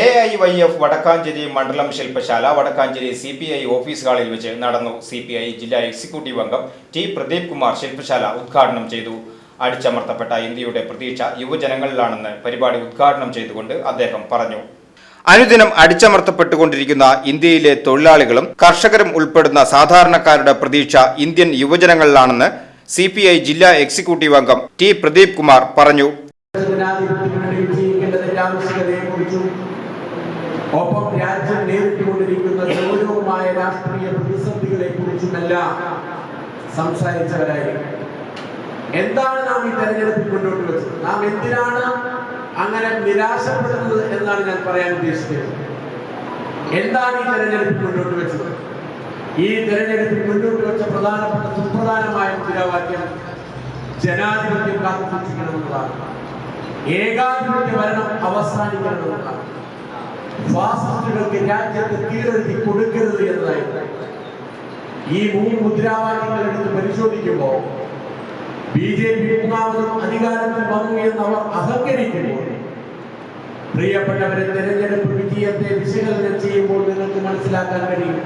A I Y F Vadakkanchery മണ്ഡലം ശില്പശാല Vadakkanchery C P I office ഹാളിൽ വെച്ച് നടന്നു സി പി ഐ ജില്ലാ എക്സിക്യൂട്ടീവ് അംഗം ടി പ്രദീപ് കുമാർ ശില്പശാല ഉദ്ഘാടനം ചെയ്തു. അടിച്ചമർത്തപ്പെട്ട ഇന്ത്യയുടെ പ്രതീക്ഷ യുവജനങ്ങളിലാണെന്ന് പരിപാടി ഉദ്ഘാടനം ചെയ്തുകൊണ്ട് അദ്ദേഹം പറഞ്ഞു. അനുദിനം അടിച്ചമർത്തപ്പെട്ടുകൊണ്ടിരിക്കുന്ന ഇന്ത്യയിലെ തൊഴിലാളികളും കർഷകരും ഉൾപ്പെടുന്ന സാധാരണക്കാരുടെ പ്രതീക്ഷ ഇന്ത്യൻ യുവജനങ്ങളിലാണെന്ന് സി പി ഐ ജില്ലാ എക്സിക്യൂട്ടീവ് അംഗം ടി പ്രദീപ് കുമാർ പറഞ്ഞു. ആവശ്യകതയെക്കുറിച്ചും ഒപ്പം രാജ്യം നേരിട്ടുകൊണ്ടിരിക്കുന്ന ഗൗരവമായ രാഷ്ട്രീയ പ്രതിസന്ധികളെ കുറിച്ചുമെല്ലാം സംസാരിച്ചവരായി. എന്താണ് നാം ഈ തെരഞ്ഞെടുപ്പിൽ മുന്നോട്ട് വെച്ചത്? നാം എന്തിനാണ് അങ്ങനെ നിരാശപ്പെടുന്നത് എന്നാണ് ഞാൻ പറയാൻ ഉദ്ദേശിക്കുന്നത് എന്താണ് ഈ തെരഞ്ഞെടുപ്പിൽ മുന്നോട്ട് വെച്ചത്? ഈ തെരഞ്ഞെടുപ്പിൽ മുന്നോട്ട് വെച്ച പ്രധാനപ്പെട്ട സുപ്രധാനമായ മുദ്രാവാക്യം ജനാധിപത്യം കാത്തുസൂക്ഷിക്കണമെന്നതാണ് ഏകാധിപത്യ ഭരണം അവസാനിക്കണമെന്നതാണ് ഫാസിസ്റ്റുകൾക്ക് രാജ്യത്ത് കീഴടക്കി കൊടുക്കരുത് എന്നതായിരുന്നു ഈ മൂന്ന് മുദ്രാവാക്യങ്ങൾ എടുത്ത് പരിശോധിക്കുമ്പോൾ ബി ജെ പി മൂന്നാമതും അധികാരത്തിൽ വന്നു എന്ന് അവർ അഹങ്കരിക്കുമ്പോൾ പ്രിയപ്പെട്ടവരെ തെരഞ്ഞെടുപ്പ് വിജയത്തെ വിശകലനം ചെയ്യുമ്പോൾ നിങ്ങൾക്ക് മനസ്സിലാക്കാൻ കഴിയും.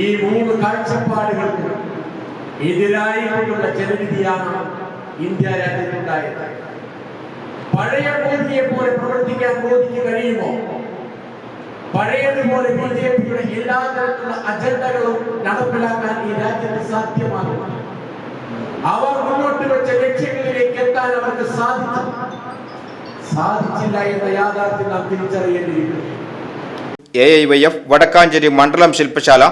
ഈ മൂന്ന് കാഴ്ചപ്പാടുകൾക്ക് എതിരായി കൊണ്ടുള്ള ജനവിധിയാണ് ഇന്ത്യ രാജ്യത്തുണ്ടായത്. പഴയ മോദിയെ പോലെ പ്രവർത്തിക്കാൻ മോദിക്ക് കഴിയുമോ? പഴയതുപോലെ ബി ജെ പിയുടെ എല്ലാ തരത്തിലുള്ള അജണ്ടകളും നടപ്പിലാക്കാൻ ഈ രാജ്യത്ത് സാധ്യമാകും അവർ മുന്നോട്ട് വെച്ച ലക്ഷ്യങ്ങളിലേക്ക് എത്താൻ അവർക്ക് സാധിച്ചു സാധിച്ചില്ല എന്ന യാഥാർത്ഥ്യം നാം തിരിച്ചറിയേണ്ടിയിരിക്കുന്നു. A I Y F Vadakkanchery മണ്ഡലം ശില്പശാല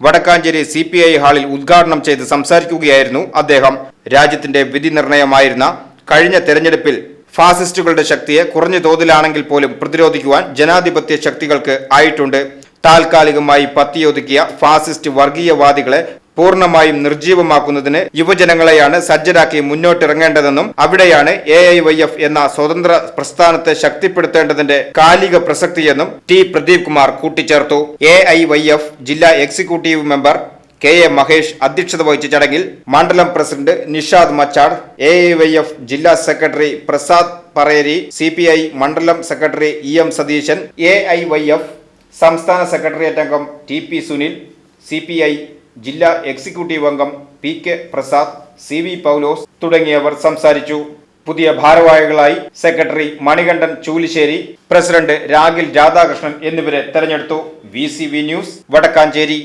വടക്കാഞ്ചേരി സി പി ഐ ഹാളിൽ ഉദ്ഘാടനം ചെയ്ത് സംസാരിക്കുകയായിരുന്നു അദ്ദേഹം. രാജ്യത്തിന്റെ വിധി നിർണയമായിരുന്ന കഴിഞ്ഞ തെരഞ്ഞെടുപ്പിൽ ഫാസിസ്റ്റുകളുടെ ശക്തിയെ കുറഞ്ഞ തോതിലാണെങ്കിൽ പോലും പ്രതിരോധിക്കുവാൻ ജനാധിപത്യ ശക്തികൾക്ക് ആയിട്ടുണ്ട്. താൽക്കാലികമായി പത്തിയൊതുക്കിയ ഫാസിസ്റ്റ് വർഗീയവാദികളെ പൂർണമായും നിർജീവമാക്കുന്നതിന് യുവജനങ്ങളെയാണ് സജ്ജരാക്കി മുന്നോട്ടിറങ്ങേണ്ടതെന്നും അവിടെയാണ് എ ഐ വൈ എഫ് എന്ന സ്വതന്ത്ര പ്രസ്ഥാനത്തെ ശക്തിപ്പെടുത്തേണ്ടതിന്റെ കാലിക പ്രസക്തിയെന്നും ടി. പ്രദീപ് കുമാർ കൂട്ടിച്ചേർത്തു. എ ഐ വൈ എഫ് ജില്ലാ executive member K A Mahesh അധ്യക്ഷത വഹിച്ച ചടങ്ങിൽ മണ്ഡലം president Nishad Machad A Y F ജില്ലാ secretary Prasad Parayeri C P I മണ്ഡലം secretary E M Satheesan A I Y F സംസ്ഥാന സെക്രട്ടേറിയറ്റ് അംഗം T P Sunil C P I ജില്ലാ executive അംഗം P K Prasad C V Paulose തുടങ്ങിയവർ സംസാരിച്ചു. പുതിയ ഭാരവാഹികളായി സെക്രട്ടറി മണികണ്ഠൻ ചൂലിശ്ശേരി പ്രസിഡന്റ് രാഗിൽ രാധാകൃഷ്ണൻ എന്നിവരെ തെരഞ്ഞെടുത്തു. V news Vadakkanchery.